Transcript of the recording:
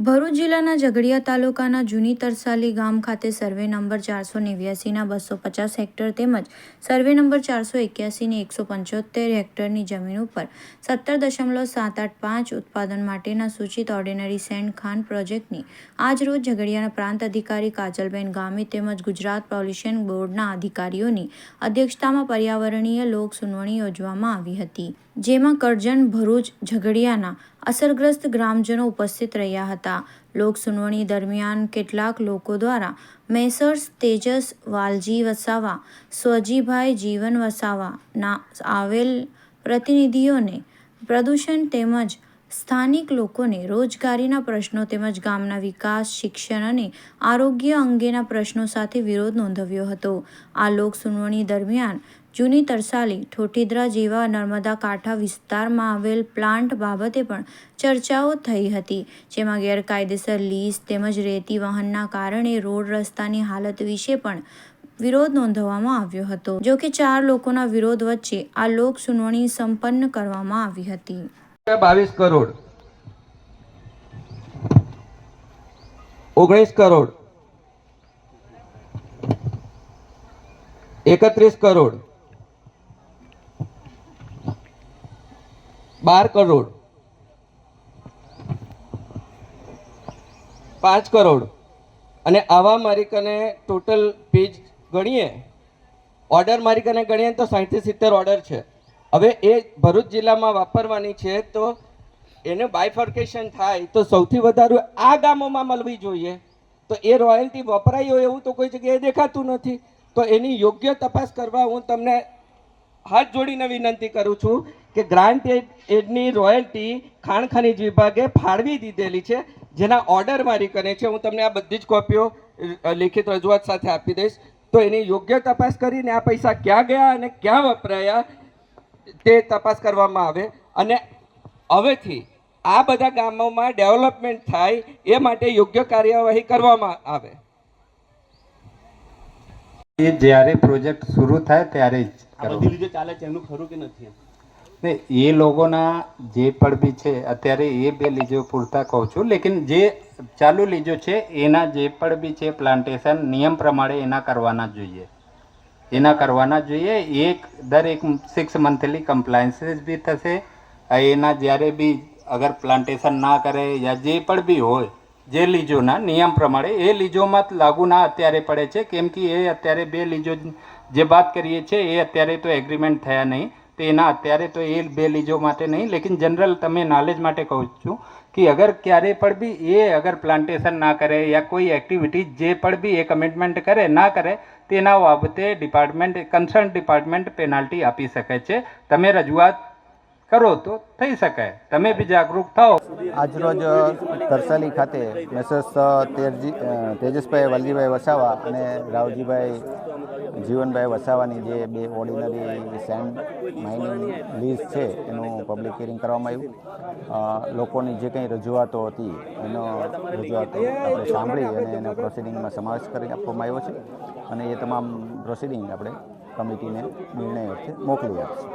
ભરૂચ જિલ્લાના ઝઘડિયા તાલુકાના જૂની તરસાલી ગામ ખાતે સર્વે નંબર ચારસો નેવ્યાસીના બસો પચાસ હેક્ટર તેમજ સર્વે નંબર ચારસો એક્યાસીની એકસો પંચોતેર હેક્ટરની જમીન ઉપર સત્તર દશમલવ સાત આઠ પાંચ ઉત્પાદન માટેના સૂચિત ઓર્ડિનરી સેન્ડ ખાન પ્રોજેક્ટની આજરોજ ઝઘડિયાના પ્રાંત અધિકારી કાજલબેન ગામી તેમજ ગુજરાત પોલ્યુશન બોર્ડના અધિકારીઓની અધ્યક્ષતામાં પર્યાવરણીય લોક સુનાવણી યોજવામાં આવી હતી. જેમાં કરજણ ભરૂચ, ઝઘડિયાના અસરગ્રસ્ત ગ્રામજનો ઉપસ્થિત રહ્યા હતા. લોક સુનાવણી દરમિયાન કેટલાક લોકો દ્વારા મેસર્સ તેજસ વાલજી વસાવા, સ્વજીભાઈ જીવન વસાવાના આવેલ પ્રતિનિધિઓને પ્રદૂષણ તેમજ સ્થાનિક લોકોને રોજગારીના પ્રશ્નો તેમજ ગામના વિકાસ, શિક્ષણ અને આરોગ્ય અંગેના પ્રશ્નો સાથે વિરોધ નોંધાવ્યો હતો. આ લોક સુનાવણી દરમિયાન જૂની તરસાલી, ઠોઠીદરા જેવા નર્મદા કાંઠા વિસ્તારમાં આવેલ પ્લાન્ટ બાબતે પણ ચર્ચાઓ થઈ હતી, જેમાં ગેરકાયદેસર લીઝ તેમજ રેતી વહનના કારણે રોડ રસ્તાની હાલત વિશે પણ વિરોધ નોંધવામાં આવ્યો હતો. જો કે ચાર લોકોના વિરોધ વચ્ચે આ લોક સુનાવણી સંપન્ન કરવામાં આવી હતી. બાવીસ કરોડ. ઓગણીસ કરોડ. એકત્રીસ કરોડ. બાર કરોડ. પાંચ કરોડ. અને આવા મારી કને ટોટલ પેજ ગણીએ. ઓર્ડર મારી કને ગણીએ તો સાહીઠથી સિત્તેર ઓર્ડર છે. હવે એ ભરૂચ જિલ્લામાં વાપરવાની છે તો એને બાયફર્કેશન થાય તો સૌથી વધારે આ ગામોમાં મળવી જોઈએ. તો એ રોયલ્ટી વપરાઈ હોય એવું તો કોઈ જગ્યાએ દેખાતું નથી. તો એની યોગ્ય તપાસ કરવા હું તમને હાથ જોડીને વિનંતી કરું છું કે ગ્રાન્ટ એડ એડની રોયલ્ટી ખાણ ખનીજ વિભાગે ફાળવી દીધેલી છે, જેના ઓર્ડર મારી કરે છે. હું તમને આ બધી જ કોપીઓ લિખિત રજૂઆત સાથે આપી દઈશ. તો એની યોગ્ય તપાસ કરીને આ પૈસા ક્યાં ગયા અને ક્યાં વપરાયા તે તપાસ કરવામાં આવે અને હવેથી આ બધા ગામોમાં ડેવલપમેન્ટ થાય એ માટે યોગ્ય કાર્યવાહી કરવામાં આવે. એ જ્યારે પ્રોજેક્ટ શરૂ થાય ત્યારે જ બધી રીતે ચાલે છે? એમનું ખરું કે નથી ને એ લોકોના જે પણ બી છે અત્યારે એ બે લીજો પૂરતા કહું છું લેકિન જે ચાલુ લીજો છે એના જે પણ બી છે પ્લાન્ટેશન નિયમ પ્રમાણે એના કરવાના જોઈએ. એના કરવાના જોઈએ. એક, દરેક સિક્સ મંથલી કમ્પ્લાયન્સીસ બી થશે. એના જ્યારે બી અગર પ્લાન્ટેશન ના કરે યા જે પણ બી હોય, જે લીજોના નિયમ પ્રમાણે એ લીજોમાં લાગુ ના અત્યારે પડે છે. કેમ કે એ અત્યારે બે લીજો જે વાત કરીએ છીએ, એ અત્યારે તો એગ્રીમેન્ટ થયા નહીં. તો એના અત્યારે તો એ બે લીજો માટે નહીં. લેકિન જનરલ તમે નોલેજ માટે કહું છું કે અગર ક્યારે પણ બી એ અગર પ્લાન્ટેશન ના કરે યા કોઈ એક્ટિવિટી જે પણ બી એ કમિટમેન્ટ કરે ના કરે તેના બાબતે ડિપાર્ટમેન્ટ કન્સર્ન ડિપાર્ટમેન્ટ પેનાલ્ટી આપી શકે છે તમે રજૂઆત કરો તો થઈ શકાય તમે બી જાગૃત થાઓ આજરોજ તરસાલી ખાતે મેસર્સ તેજસભાઈ વાલજીભાઈ વસાવા અને રાવજીભાઈ જીવનભાઈ વસાવાની જે બે ઓર્ડિનરી સેન્ડ માઇનિંગ લીઝ છે, એનું પબ્લિક હિયરિંગ કરવામાં આવ્યું. લોકોની જે કંઈ રજૂઆતો હતી, એનો રજૂઆતો આપણે સાંભળી અને એનો પ્રોસિડિંગમાં સમાવેશ કરી આપવામાં આવ્યો છે. અને એ તમામ પ્રોસિડિંગ આપણે કમિટીને નિર્ણય અર્થે મોકલી આપશે.